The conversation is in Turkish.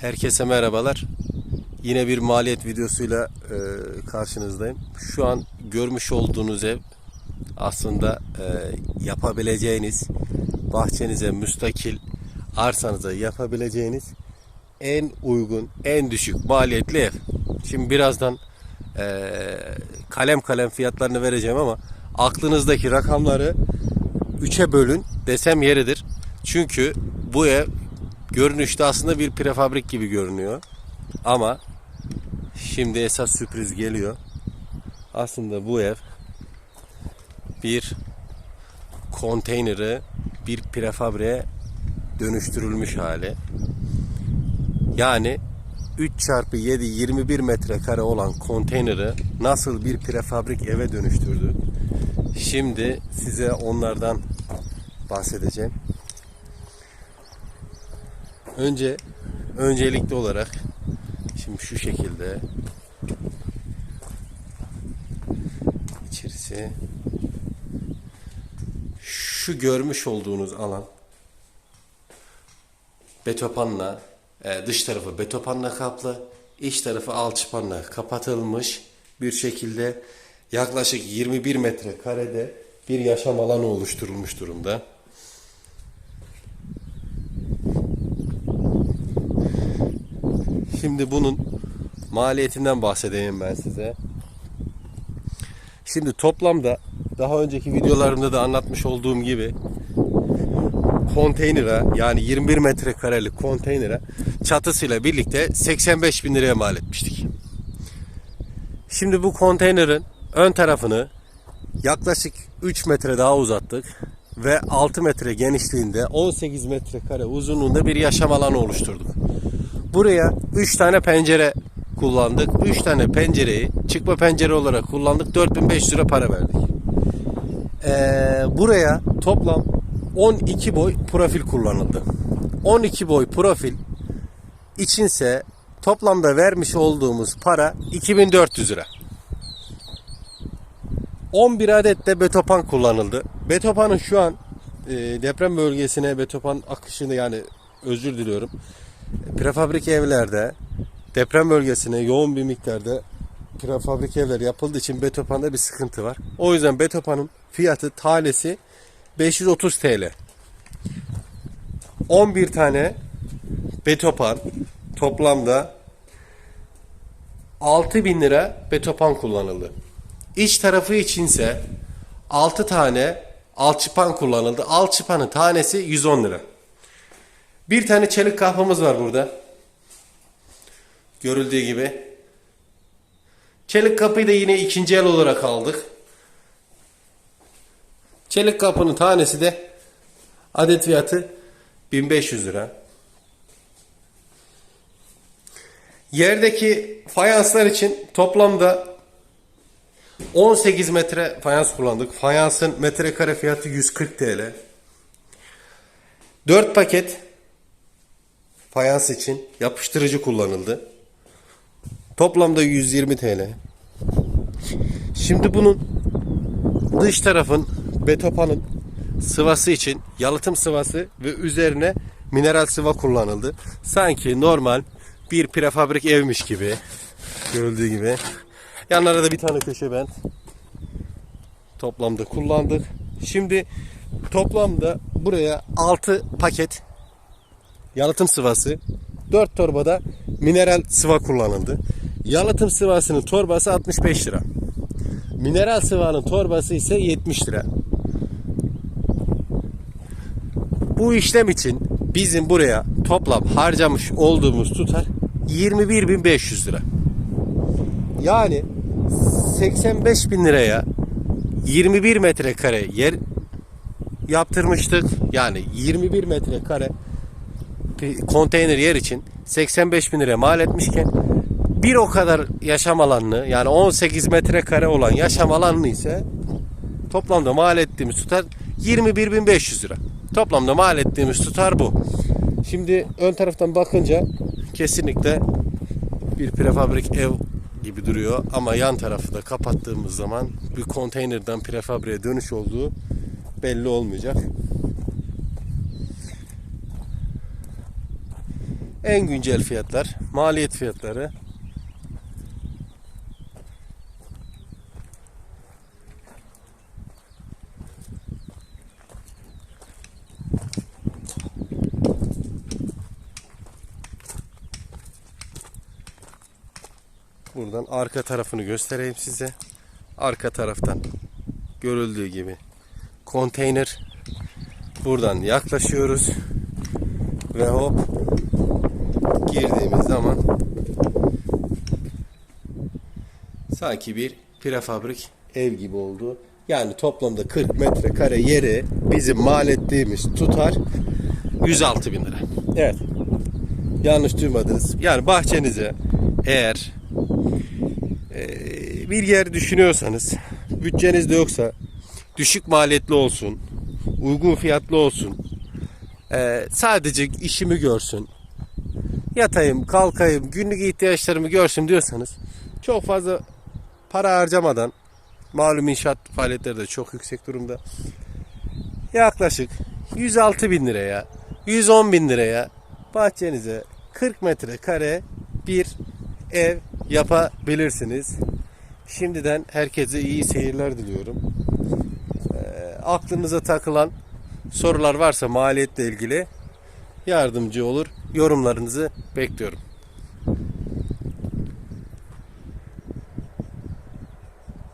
Herkese merhabalar. Yine bir maliyet videosuyla e, karşınızdayım. Şu an görmüş olduğunuz ev aslında e, yapabileceğiniz bahçenize müstakil arsanıza yapabileceğiniz en uygun, en düşük maliyetli ev. Şimdi birazdan e, kalem kalem fiyatlarını vereceğim ama aklınızdaki rakamları 3'e bölün desem yeridir. Çünkü bu ev görünüşte aslında bir prefabrik gibi görünüyor. Ama şimdi esas sürpriz geliyor. Aslında bu ev bir konteyneri bir prefabriğe dönüştürülmüş hali. Yani 3 çarpı 7 21 metrekare olan konteyneri nasıl bir prefabrik eve dönüştürdü? Şimdi size onlardan bahsedeceğim. Önce öncelikli olarak şimdi şu şekilde içerisi şu görmüş olduğunuz alan betopanla e, dış tarafı betopanla kaplı, iç tarafı alçıpanla kapatılmış bir şekilde yaklaşık 21 metrekarede bir yaşam alanı oluşturulmuş durumda. Şimdi bunun maliyetinden bahsedeyim ben size. Şimdi toplamda daha önceki videolarımda da anlatmış olduğum gibi konteynere yani 21 metrekarelik konteynere çatısıyla birlikte 85 bin liraya mal etmiştik. Şimdi bu konteynerin ön tarafını yaklaşık 3 metre daha uzattık ve 6 metre genişliğinde 18 metrekare uzunluğunda bir yaşam alanı oluşturduk. Buraya 3 tane pencere kullandık. 3 tane pencereyi çıkma pencere olarak kullandık. 4500 lira para verdik. Ee, buraya toplam 12 boy profil kullanıldı. 12 boy profil içinse toplamda vermiş olduğumuz para 2400 lira. 11 adet de betopan kullanıldı. Betopanın şu an e, deprem bölgesine betopan akışını yani özür diliyorum. Prefabrik evlerde deprem bölgesine yoğun bir miktarda prefabrik evler yapıldığı için betopanda bir sıkıntı var. O yüzden betopanın fiyatı tanesi 530 TL. 11 tane betopan toplamda 6000 lira betopan kullanıldı. İç tarafı içinse 6 tane alçıpan kullanıldı. Alçıpanın tanesi 110 lira. Bir tane çelik kahvamız var burada. Görüldüğü gibi. Çelik kapıyı da yine ikinci el olarak aldık. Çelik kapının tanesi de adet fiyatı 1500 lira. Yerdeki fayanslar için toplamda 18 metre fayans kullandık. Fayansın metrekare fiyatı 140 TL. 4 paket fayans için yapıştırıcı kullanıldı. Toplamda 120 TL. Şimdi bunun dış tarafın betopanın sıvası için yalıtım sıvası ve üzerine mineral sıva kullanıldı. Sanki normal bir prefabrik evmiş gibi görüldüğü gibi. Yanlara da bir tane köşe bent toplamda kullandık. Şimdi toplamda buraya 6 paket yalıtım sıvası 4 torbada mineral sıva kullanıldı. Yalıtım sıvasının torbası 65 lira. Mineral sıvanın torbası ise 70 lira. Bu işlem için bizim buraya toplam harcamış olduğumuz tutar 21.500 lira. Yani 85 bin liraya 21 metrekare yer yaptırmıştık. Yani 21 metrekare konteyner yer için 85 bin liraya mal etmişken bir o kadar yaşam alanını yani 18 metrekare olan yaşam alanını ise toplamda mal ettiğimiz tutar 21.500 lira. Toplamda mal ettiğimiz tutar bu. Şimdi ön taraftan bakınca kesinlikle bir prefabrik ev gibi duruyor ama yan tarafı da kapattığımız zaman bir konteynerden prefabriğe dönüş olduğu belli olmayacak. En güncel fiyatlar, maliyet fiyatları. Buradan arka tarafını göstereyim size. Arka taraftan görüldüğü gibi konteyner. Buradan yaklaşıyoruz. Ve hop girdiğimiz zaman sanki bir prefabrik ev gibi oldu. Yani toplamda 40 metrekare yeri bizim mal ettiğimiz tutar 106 bin lira. Evet. Yanlış duymadınız. Yani bahçenize eğer eee, bir yer düşünüyorsanız bütçeniz de yoksa düşük maliyetli olsun, uygun fiyatlı olsun, eee, sadece işimi görsün, yatayım, kalkayım, günlük ihtiyaçlarımı görsün diyorsanız çok fazla para harcamadan malum inşaat faaliyetleri de çok yüksek durumda. Yaklaşık 106 bin liraya, 110 bin liraya bahçenize 40 metrekare bir ev yapabilirsiniz. Şimdiden herkese iyi seyirler diliyorum. Ee, aklınıza takılan sorular varsa maliyetle ilgili yardımcı olur. Yorumlarınızı bekliyorum.